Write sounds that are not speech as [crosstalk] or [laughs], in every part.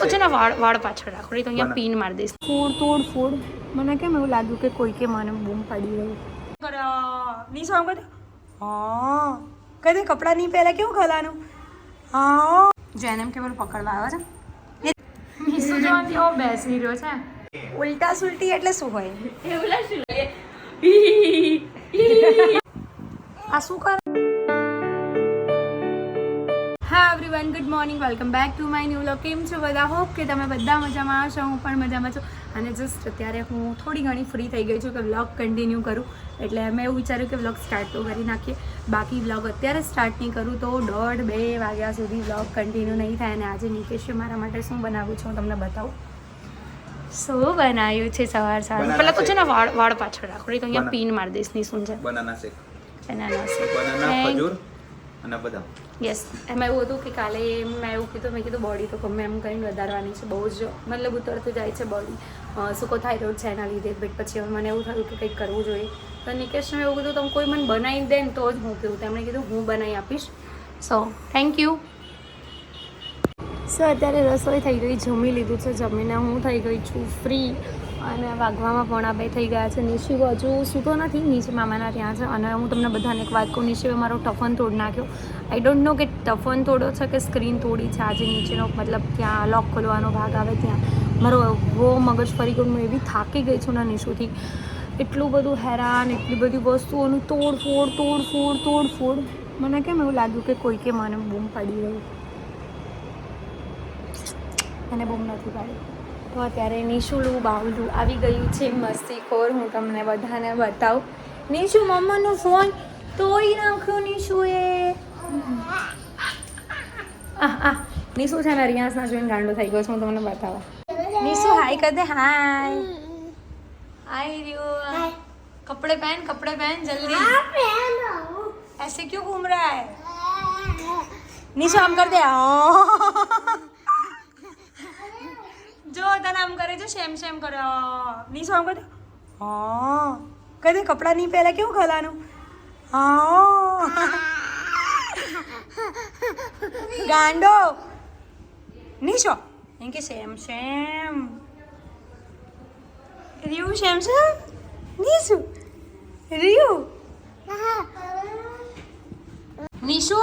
તો છે ને વાળ વાળ પાછળ રાખો. નહીં તો અહીંયા પીન મારી દઈશ. ફૂડ તોડ ફૂડ. મને કેમ એવું લાગ્યું કે કોઈ કે મને બૂમ પાડી રહ્યું નહીં શું કહે હા. કહી દે કપડાં નહીં પહેલાં કેવું ખલાનું? હા. જેને એમ કે મને પકડવા આવે છે. બેસી રહ્યો છે. ઉલટા સુલટી એટલે શું હોય? આ શું કરે? Everyone good morning welcome back to my new vlog કેમ છો બધા? હોપ કે તમે બધા મજામાં હશો. હું પણ મજામાં છું. અને જસ્ટ અત્યારે હું થોડી ઘણી ફ્રી થઈ ગઈ છું કે વ્લોગ કન્ટિન્યુ કરું. એટલે મેં એવું વિચાર્યું કે વ્લોગ સ્ટાર્ટ તો કરી નાખીએ. બાકી વ્લોગ અત્યારે સ્ટાર્ટ નહીં કરું તો દોઢ બે વાગ્યા સુધી વ્લોગ કન્ટિન્યુ નહીં થાય. અને આજે નિકેશે મારા માટે શું બનાવ્યું છે હું તમને બતાવું. શું બનાવ્યું છે સવાર સવાર. પહેલાં તો છે ને વાળ વાળ પાછળ રાખો. તો અહીંયા પીન મારી દઈશ નહીં છે? Banana shake. બનાના બનાના ખજૂર. અને બધા. યસ એમાં એવું હતું કે કાલે મેં એવું કીધું મેં કીધું બોડી તો ગમે એમ કરીને વધારવાની છે બહુ જ મતલબ ઉતરતું જાય છે બોડી સુકો થાઇરોઇડ છે એના લીધે બટ પછી હવે મને એવું થયું કે કંઈક કરવું જોઈએ. તો નિકેશને એવું કીધું તમે કોઈ મને બનાવી દે ને તો જ હું પીવું તેમણે કીધું હું બનાવી આપીશ. સો થેન્ક યુ સો અત્યારે રસોઈ થઈ ગઈ જમી લીધું છે જમીને હું થઈ ગઈ છું ફ્રી અને વાગવામાં પોણા બે થઈ ગયા છે. નિશિવ હજુ સૂતો નથી. નીચે મામાના ત્યાં છે. અને હું તમને બધાને એક વાત કહું. નિશિવે મારો ટફન તોડ નાખ્યો. આઈ ડોન્ટ નો કે ટફન તોડ્યો છે કે સ્ક્રીન તોડી છે. આજે નીચેનો મતલબ ત્યાં લોક ખોલવાનો ભાગ આવે ત્યાં. મારો એવો મગજ ફરી ગયો. હું એવી થાકી ગઈ છું ને નિશુથી. એટલું બધું હેરાન, એટલી બધી વસ્તુઓનું તોડફોડ તોડફોડ તોડ, ફોડ મને કેમ એવું લાગ્યું કે કોઈ કે મને બૂમ પાડી રહ્યું અને બૂમ નથી પાડી. તો અત્યારે નિશુલું બાવલું આવી ગયું છે મસ્તીખોર હું તમને બધાને બતાવું નિશુ મમ્માનો ફોન તોડી નાખ્યો નિશુએ આહ આહ નિશુ છે ને રિયાસના જોઈને ગાંડો થઈ ગયો છે હું તમને બતાવું નિશુ હાય કર દે હાય हाय रियो कपड़े पहन कपड़े पहन जल्दी ऐसे क्यों घूम रहा है निशा हम कर दे જો તને આમ કરે છે, શેમ શેમ કરે. નિશુ આમ કરે હા કહી દે કપડાં નહીં પહેલા કેવું ખલાનું હા ગાંડો. નિશો એમ કે શેમ શેમ. રિયુ શેમ શેમ નિશુ રિયુ. નિશુ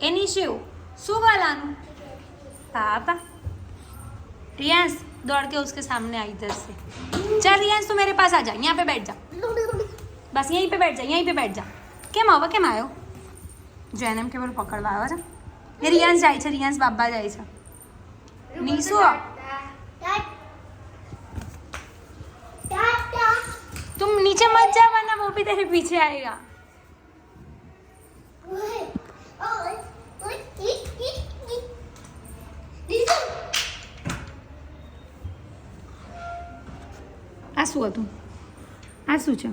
એ નિશુ શું? ગાલાનું पापा रियांस दौड़ के उसके सामने आ इधर से चल रियांस तू मेरे पास आ जा यहाँ पे बैठ जा बस यहीं पे बैठ जा यहीं पे बैठ जा કેમ આવો કેમ આવ્યો જો એને એમ કે પેલું પકડવા આવ્યો છે એ રિયાન્સ જાય છે રિયાન્સ બાબા જાય છે નીસુ तुम नीचे मत जा वरना वो भी तेरे पीछे आएगा શું હતું આ શું છે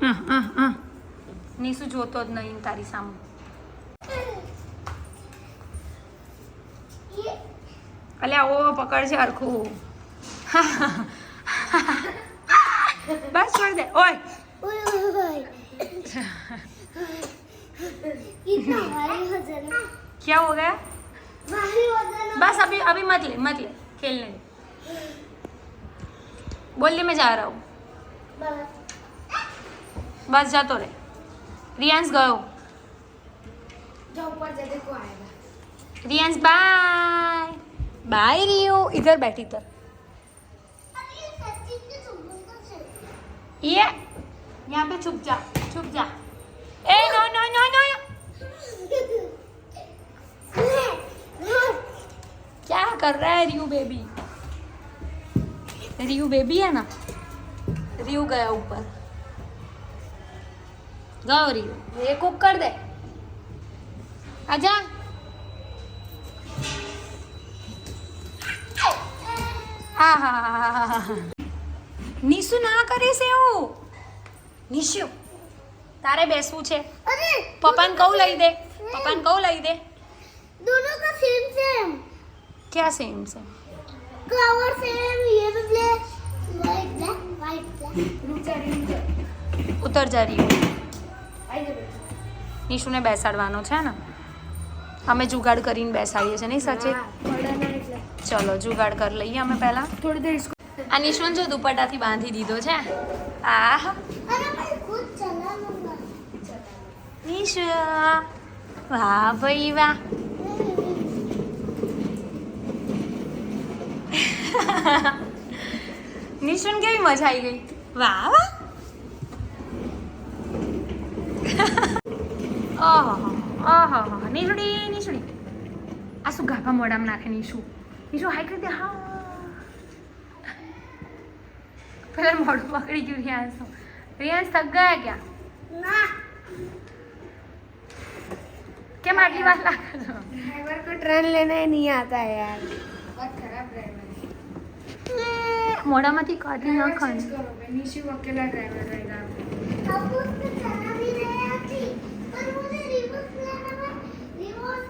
હા હા હા નીસુ જોતો જ નહીં તારી સામે અલ્યા ઓ પકડ છે હરખું બસ છોડ દે ઓય कितना भारी वजन है क्या हो गया भारी वजन है बस अभी अभी मत ले मत ले खेलने बोल दे मैं जा रहा हूँ। बस जा तो रे। रियांस गयो। जो ऊपर जाते आएगा रियांस बाय बाय रियो। इधर बैठ इधर। ये यहाँ पे छुप जा छुप जा। ए नो नो नो नो क्या कर रहा है रियू बेबी? રીવ બેબી હે ના? રીવ ગયા ઉપર. ગયો રીવ એ કુક કર દે. આજા હા હા નિશુ ના કરીશ એવું? નિશુ તારે બેસવું છે. પપ્પાન કહું લઈ દે. પપ્પાન કહું લઈ દે. દોનો કા સેમ સેમ ક્યાં સેમ સેમ flowers and ઉતર જા રહ્યું નિશુને બેસાડવાનો છે ને? અમે જુગાડ કરીને બેસાડીએ છીએ નહીં સાચે? ચલો જુગાડ કરી લઈએ અમે પહેલા. થોડી દેર આ નિશુન જો દુપટ્ટાથી બાંધી દીધો છે. આ નિશુ. વાહ ભાઈ વાહ. નિશુન કેવી મજા આવી ગઈ. વાહ વાહ. ઓહો ઓહો નિશુડી આ શું ગાભા મોડામાં નાખે નિશુ? નિશુ હાઈક રીતે હા. પેલા મોડું પકડી ગયું રિયાન્સ રિયાન્સ થક ગયા ક્યાં? ના. કેમ આટલી વાર લાગે ડ્રાઈવર કો ટ્રેન લેને નહીં આતા યાર.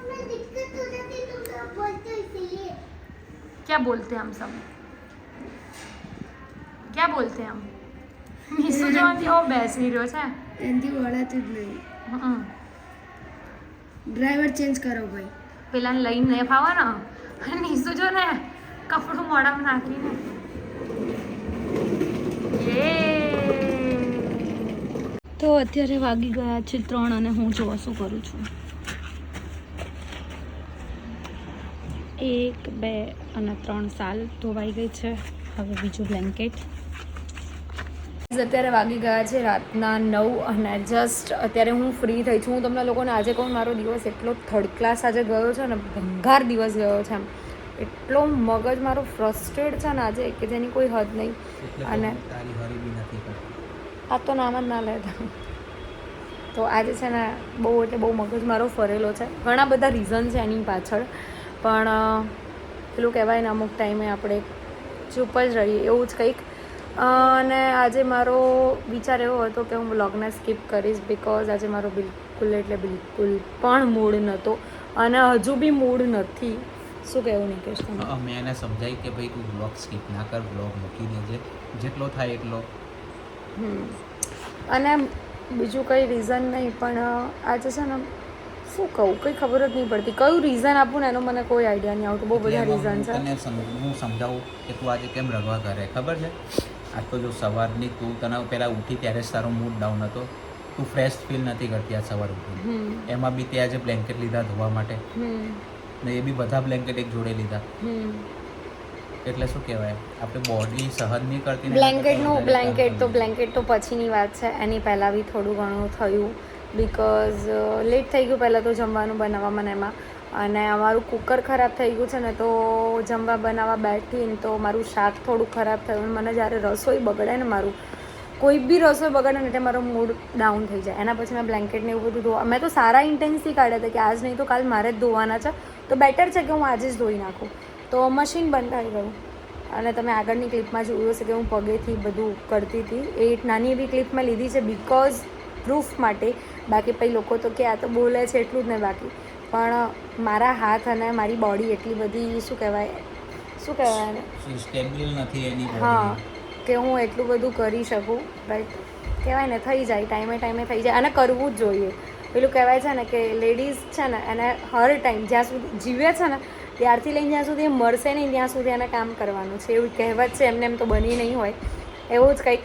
में दिक्कत हो जाती तो मैं बोलते इसीलिए क्या बोलते हैं हम सब क्या बोलते हैं हम નિશુ જો કેવો બેસી રહ્યો છે એનથી વળાતું જ નહીં હમ. ડ્રાઈવર ચેન્જ કરો ભાઈ પેલાને લઈને નહીં ફાવે ને નિશુ જો ને કપડું મોઢામાં નાખીને તો અત્યારે વાગી ગયા છે ત્રણ અને હું જોવા શું કરું છું? એક, બે અને ત્રણ સાલ ધોવાઈ ગઈ છે. હવે બીજું બ્લેન્કેટ અત્યારે વાગી ગયા છે રાતના નવ અને જસ્ટ અત્યારે હું ફ્રી થઈ છું. હું તમને લોકોને આજે કહું, મારો દિવસ એટલો થર્ડ ક્લાસ આજે ગયો છે અને ભંગાર દિવસ ગયો છે એમ. એટલો મગજ મારો ફ્રસ્ટ્રેટ છે ને આજે કે જેની કોઈ હદ નહીં. અને આ તો નામ જ ના લેતા તો. આજે છે ને બહુ એટલે બહુ મગજ મારો ફરેલો છે. ઘણા બધા રીઝન છે એની પાછળ. પણ પેલું કહેવાય ને અમુક ટાઈમે આપણે ચૂપ જ રહીએ એવું જ કંઈક. અને આજે મારો વિચાર એવો હતો કે હું બ્લોગને સ્કીપ કરીશ બિકોઝ આજે મારો બિલકુલ એટલે બિલકુલ પણ મૂડ નહોતો અને હજુ બી મૂડ નથી. શું કહેવું નિકેશ મેં એને સમજાવી કે ભાઈ તું બ્લોગ સ્કીપ ના કર બ્લોગ મૂકી દેજે. જેટલો થાય એટલો. અને બીજું કંઈ રીઝન નહીં પણ આજે છે ને શું કહું? કંઈ ખબર જ નહીં પડતી. કયું રીઝન આપું ને એનો મને કોઈ આઈડિયા નહીં આવતું. બહુ બધા રીઝન છે. તને હું સમજાવું કે તું આજે કેમ રગવા કરે ખબર છે? આજ તો જો સવારની તું તને પહેલાં ઉઠી ત્યારે જ તારો મૂડ ડાઉન હતો. તું ફ્રેશ ફીલ નથી કરતી આ સવાર ઉઠી એમાં બી તે આજે બ્લેન્કેટ લીધા ધોવા માટે. ને એ બી બધા બ્લેન્કેટ એક જોડે લીધા. એટલે શું કહેવાય? આપણે બોડી સહન નહીં કરતી બ્લેન્કેટનું બ્લેન્કેટ તો બ્લેન્કેટ તો પછીની વાત છે. એની પહેલાં બી થોડું ઘણું થયું બિકોઝ લેટ થઈ ગયું પહેલાં તો જમવાનું બનાવવામાં એમાં. અને અમારું કુકર ખરાબ થઈ ગયું છે ને તો જમવા બનાવવા બેઠીને તો મારું શાક થોડું ખરાબ થયું. મને જ્યારે રસોઈ બગડે ને મારું કોઈ બી રસોઈ બગાડે ને એટલે મારો મૂડ ડાઉન થઈ જાય. એના પછી મેં બ્લેન્કેટ ને એવું બધું ધોવા મેં તો સારા ઇન્ટેન્સથી કાઢ્યા હતા કે આજ નહીં તો કાલ મારે જ ધોવાના છે. તો બેટર છે કે હું આજે જ ધોઈ નાખું. તો મશીન બંધ થઈ ગયું. અને તમે આગળની ક્લિપમાં જોયું હશે કે હું પગેથી બધું કરતી હતી. એ નાની એવી ક્લિપ મેં લીધી છે બિકોઝ પ્રૂફ માટે. બાકી પછી લોકો તો કે આ તો બોલે છે એટલું જ ને બાકી. પણ મારા હાથ અને મારી બોડી એટલી બધી શું કહેવાય શું કહેવાય સ્ટેબલ નથી એની હા. કે હું એટલું બધું કરી શકું બટ કહેવાય ને થઈ જાય ટાઈમે ટાઈમે થઈ જાય. અને કરવું જ જોઈએ. પેલું કહેવાય છે ને કે લેડીઝ છે ને એને હર ટાઈમ જ્યાં સુધી જીવે છે ને ત્યારથી લઈને જ્યાં સુધી એ મરશે નહીં ત્યાં સુધી એને કામ કરવાનું છે. એવું કહેવત છે એમને એમ તો બની નહીં હોય. એવું જ કંઈક.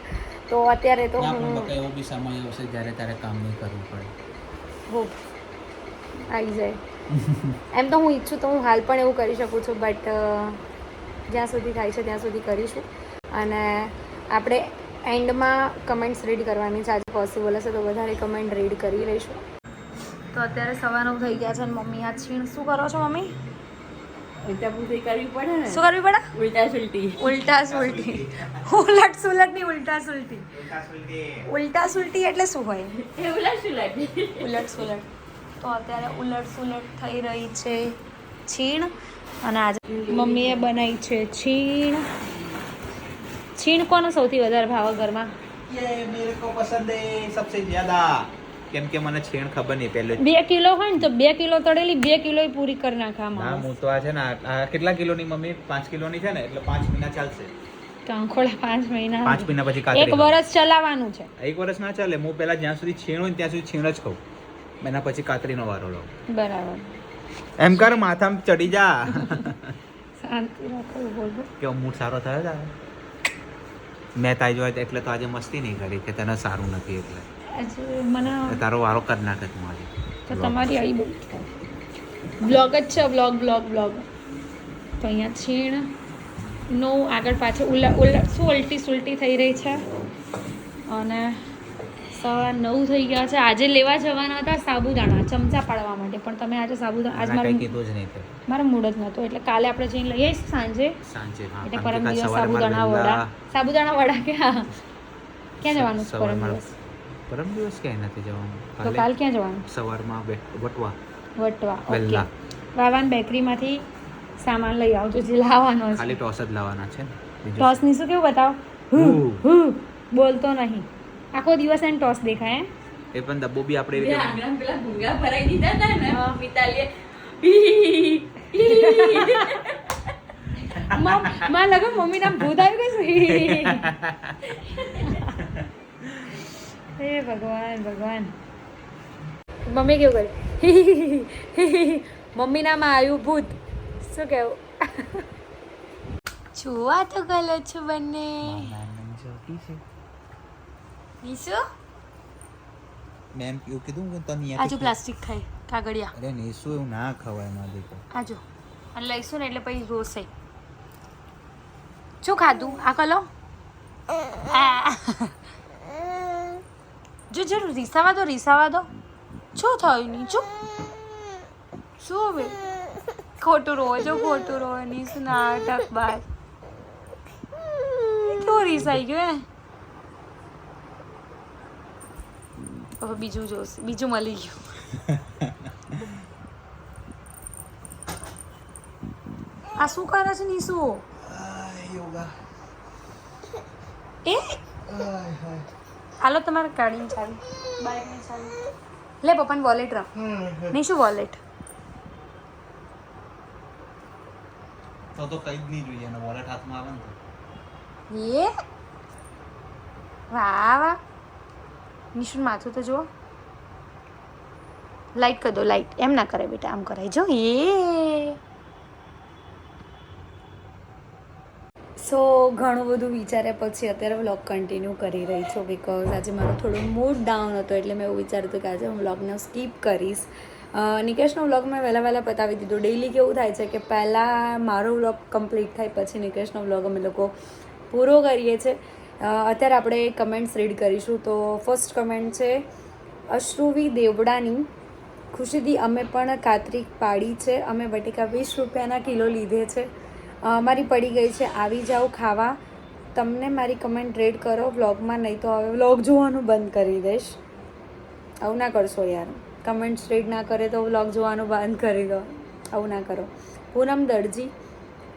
તો અત્યારે તો હું એવો બી સમય આવશે જ્યારે તારે કામ નહીં કરવું પડે. હોપ આવી જાય. એમ તો હું ઈચ્છું તો હું હાલ પણ એવું કરી શકું છું બટ જ્યાં સુધી થાય છે ત્યાં સુધી કરીશું. અને આપણે એન્ડમાં કમેન્ટ્સ રીડ કરવાની છે. આજે પોસિબલ હશે તો વધારે કમેન્ટ રીડ કરી લઈશું. તો અત્યારે સવારનું થઈ ગયા છે અને મમ્મી આ છીણ શું કરો છો મમ્મી? ઉલટા પૂરી કરવી પડે ને. શું કરવી પડે? ઉલટા સુલટી. ઉલટા સુલટી. ઉલટ સુલટની ઉલટા સુલટી. ઉલટા સુલટી એટલે શું હોય? ઉલટ સુલટી. ઉલટ સુલટ. તો અત્યારે ઉલટ સુલટ થઈ રહી છે છીણ. અને આજે મમ્મીએ બનાવી છે છીણ. છીણ કોને સૌથી વધારે ભાવે ઘરમાં ये मेरे को पसंद है सबसे ज्यादा કેમ કે મને છેણ ખબર નહીં પહેલે બે કિલો હોય ને તો બે કિલો તળેલી બે કિલો પૂરી કરી નાખે ના આમાં હું તો આ છે ને આ- આ કેટલા કિલોની મમ્મી પાંચ કિલોની છે ને એટલે પાંચ મહિના ચાલશે કાંખોડા પાંચ મહિના પાંચ મહિના પછી એક કાતરી ખાઉં. વર્ષ ચલાવવાનું છે એક વર્ષ ના ચાલે હું પહેલા જ્યાં સુધી છીણ હોય ને ત્યાં સુધી છીણ જ ખાઉં એના પછી કાતરીનો વારો લઉં બરાબર એમ કર માથામાં ચડી જા [laughs] શાંતિ રાખો બોલ બોલ કે મૂડ સારો થયો તારે મેં તારી જોયા એટલે તો આજે મસ્તી નહીં કરી કે તને સારું નથી એટલે. મને તારો વારો કર નાખે તું આજે તો તમારી આવી બહુ બ્લોગ જ છે બ્લોગ બ્લોગ બ્લોગ. તો અહીંયા છીણ. નો આગળ પાછળ ઉલ્લા ઉલ્લા શું ઉલટી સુલટી થઈ રહી છે? અને સવા નવ થઈ ગયા છે. આજે લેવા જવાના હતા સાબુદાણા ચમચા પાડવા માટે. પણ તમે આજે સાબુદાણા આજ મારે કીધું જ નહીં મારો મૂડ જ નહોતો. એટલે કાલે આપણે જઈને લઈ આવીશું સાંજે. સાંજે એટલે પરમ દિવસ સાબુદાણા વડા. સાબુદાણા વડા કે હા. ક્યાં જવાનું છે પરમ દિવસ? પરમ દિવસ ક્યાંય નથી જવાનું. તો કાલ ક્યાં જવાનું? સવારમાં વટવા. વટવા ઓકે. વાવાન બેકરીમાંથી સામાન લઈ આવજો જે લાવવાનો છે. ખાલી ટોસ જ લાવવાના છે ટોસની શું કેવું બતાવો? હું. હું બોલતો નહીં. આખો દિવસ એને ટોસ દેખાય? એ પણ ડબ્બો બી આપણે રીતે આંગણા પેલા ભૂંગા ભરાઈ દીધા હતા ને મિતાલીએ માં લગન મમ્મી નામ ભૂત આવી ગયું [laughs] હે ભગવાન ભગવાન. મમ્મી કેવું કર્યું મમ્મી નામ આવ્યું ભૂત. શું કેવું? છુવા તો ગલો છો બંને. નીસુ મેં એમ એવું કીધું કે તને આજુ પ્લાસ્ટિક ખાય કાગળિયા. અરે નીસું એવું ના ખવાયમાં દીકરો આજો. અને લઈશું ને એટલે પછી રોસે શું ખાધું? આ કલો જો જો રીસાવા દો રીસાવા દો. શું થયું ની ચૂપ શું હવે? ખોટું રો જો ખોટું રોવે. ની શું નાટક બાદ કેવો રીસાઈ ગયો હે? હવે બીજું જોશે બીજું મળી ગયું. આ શું કરે છે નીસુ યોગા. એ? હાલો તમારે કાઢીને ચાવી. બાઇકની ચાલી લે પપ્પાને વોલેટ રાખ. નહીં શું વોલેટ તો તો કઈ જ નહીં જોઈએ વોલેટ હાથમાં આવે ને એ? વાહ વાહ. નિશુન માથું તો જુઓ. લાઈટ કરી દો લાઈટ એમ ના કરે બેટા, આમ કરાય. જો એ સો ઘણું બધું વિચાર્યા પછી અત્યારે વ્લોગ કન્ટિન્યુ કરી રહી છું બિકોઝ આજે મારો થોડો મૂડ ડાઉન હતો એટલે મેં એવું વિચાર્યું હતું કે આજે હું વ્લોગને સ્કીપ કરીશ. નિકેશનો વ્લોગ મેં વહેલા વહેલા પતાવી દીધો. ડેઈલી કેવું થાય છે કે પહેલાં મારો વ્લોગ કમ્પ્લીટ થાય પછી નિકેશનો વ્લોગ અમે લોકો પૂરો કરીએ છીએ. અત્યારે આપણે કમેન્ટ્સ રીડ કરીશું. તો ફર્સ્ટ કમેન્ટ છે, અશ્રુવી દેવડાની ખુશીથી અમે પણ કાતરી પાડી છે. અમે બટેકા વીસ રૂપિયાના કિલો લીધે છે. મારી પડી ગઈ છે. આવી જાઓ ખાવા. તમને મારી કમેન્ટ રેડ કરો. વ્લોગમાં નહીં તો હવે વ્લોગ જોવાનું બંધ કરી દઈશ. આવું ના કરશો યાર. કમેન્ટ્સ રીડ ના કરે તો વ્લોગ જોવાનું બંધ કરી દો. આવું ના કરો. પૂનમ દરજી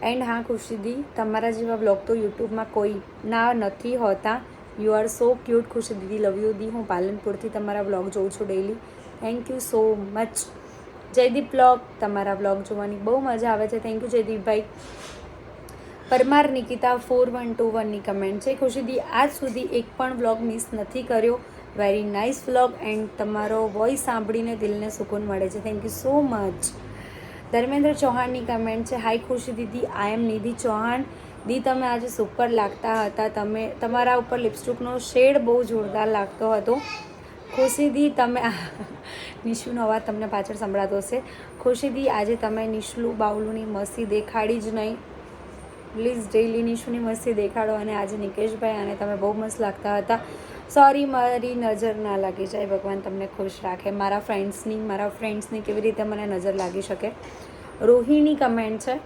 એન્ડ હા ખુશીદી તમારા જેવા વ્લોગ તો યુટ્યુબમાં કોઈ ના નથી હોતા. યુ આર સો ક્યુટ ખુશી દીદી લવ યુ દી. હું પાલનપુરથી તમારા વ્લોગ જોઉં છું daily thank you so much Jaydeep blog તમારા વ્લોગ જોવાની બહુ મજા આવે છે. Thank you જયદીપભાઈ. Parmar Nikita four one two વનની કમેન્ટ છે. ખુશીદી આજ સુધી એક પણ વ્લોગ મિસ નથી કર્યો. વેરી નાઇસ વ્લોગ એન્ડ તમારો વોઇસ સાંભળીને દિલને સુકૂન મળે છે. Thank you so much Dharmendra ચૌહાણની comment છે હાય ખુશી દીદી આઈ એમ નિધિ ચૌહાણ. દી, તમે આજે સુપર લાગતા હતા. તમે, તમારા ઉપર લિપસ્ટિકનો શેડ બહુ જોરદાર લાગતો હતો. ખુશીદી તમે નિશુનો અવાજ તમને પાછળ સંભળાતો હશે. ખુશીદી આજે તમે નિશલું બાવલુની મસ્તી દેખાડી જ નહીં. પ્લીઝ ડેઈલી નિશુની મસ્તી દેખાડો અને આજે નિકેશભાઈ અને તમે બહુ મસ્ત લાગતા હતા. સોરી, મારી નજર ના લાગી જાય. ભગવાન તમને ખુશ રાખે. મારા ફ્રેન્ડ્સની મારા ફ્રેન્ડ્સની કેવી રીતે મને નજર લાગી શકે? રોહિણી કમેન્ટ છે.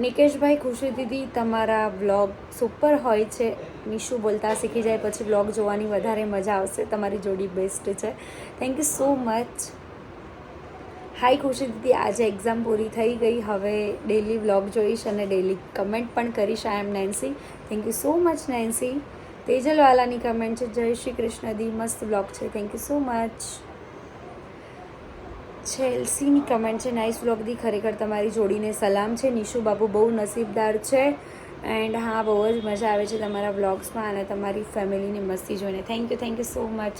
નિકેશભાઈ ખુશી દીદી, તમારા વ્લોગ સુપર હોય છે. નિશુ બોલતા શીખી જાય, પછી વ્લોગ જોવાની વધારે મજા આવશે. તમારી જોડી બેસ્ટ છે. Thank you so much hi Khushi દીદી, આજે એક્ઝામ પૂરી થઈ ગઈ. હવે ડેલી વ્લોગ જોઈશ અને ડેલી કમેન્ટ પણ કરીશ. I am Nancy thank you so much Nancy તેજલવાલાની comment છે. જય શ્રી કૃષ્ણ દી. મસ્ત બ્લોગ છે. થેન્ક યુ સો મચ છેલ્સીની કમેન્ટ છે. નાઇસ બ્લોગ દી. ખરેખર તમારી જોડીને સલામ છે. નિશુ બાબુ બહુ નસીબદાર છે. એન્ડ હા, બહુ જ મજા આવે છે તમારા વ્લોગ્સમાં અને તમારી ફેમિલીની મસ્તી જોઈને. Thank you thank you so much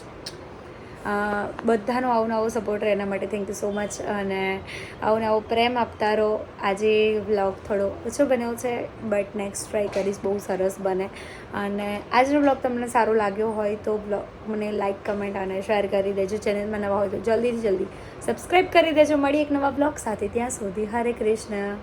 બધાનો આવો નવો સપોર્ટ રહે એના માટે થેન્ક યુ સો મચ અને આવો નવો પ્રેમ આપતા રહો. આજે વ્લોગ થોડો ઓછો બન્યો છે બટ નેક્સ્ટ ટ્રાય કરીશ. બહુ સરસ બને. અને આજનો બ્લોગ તમને સારો લાગ્યો હોય તો બ્લોગ મને લાઇક કમેન્ટ અને શેર કરી દેજો. ચેનલમાં નવા હોય તો જલ્દીથી જલ્દી સબસ્ક્રાઈબ કરી દેજો. મળી એક નવા બ્લોગ સાથે. ત્યાં સુધી હરે કૃષ્ણ.